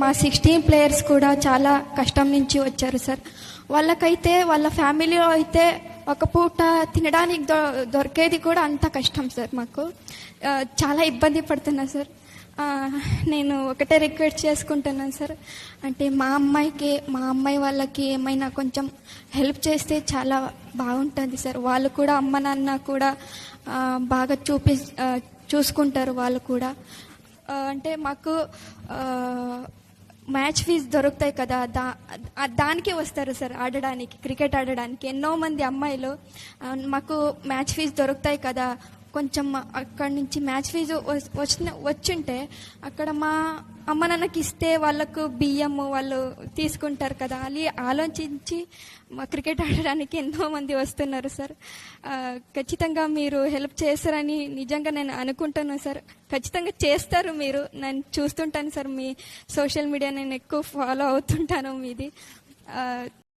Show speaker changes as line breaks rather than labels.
మా sixteen players కూడా చాలా కష్టం నుంచి వచ్చారు సార్ వాళ్ళకైతే వాళ్ళ ఫ్యామిలీలో అయితే ఒక పూట తినడానికి దొ దొరికేది కూడా అంత కష్టం సార్ మాకు. చాలా ఇబ్బంది పడుతున్నా సార్ నేను ఒకటే రిక్వెస్ట్ చేసుకుంటున్నాను సార్ అంటే మా అమ్మాయికి మా అమ్మాయి వాళ్ళకి ఏమైనా కొంచెం హెల్ప్ చేస్తే చాలా బాగుంటుంది సార్ వాళ్ళు కూడా అమ్మ నాన్న కూడా బాగా చూపి చూసుకుంటారు వాళ్ళు కూడా. అంటే మాకు మ్యాచ్ ఫీజు దొరుకుతాయి కదా దా దానికే వస్తారు సార్ ఆడడానికి క్రికెట్ ఆడడానికి. ఎన్నో మంది అమ్మాయిలు మాకు మ్యాచ్ ఫీజు దొరుకుతాయి కదా కొంచెం అక్కడి నుంచి మ్యాచ్ ఫీజు వచ్చిన వచ్చుంటే అక్కడ మా అమ్మ నాన్నకి ఇస్తే వాళ్ళకు బియ్యము వాళ్ళు తీసుకుంటారు కదా అని ఆలోచించి మా క్రికెట్ ఆడడానికి ఎంతో మంది వస్తున్నారు సార్. ఖచ్చితంగా మీరు హెల్ప్ చేస్తారని నిజంగా నేను అనుకుంటున్నాను సార్. ఖచ్చితంగా చేస్తారు మీరు. నేను చూస్తుంటాను సార్ మీ సోషల్ మీడియా నేను ఎక్కువ ఫాలో అవుతుంటాను మీది.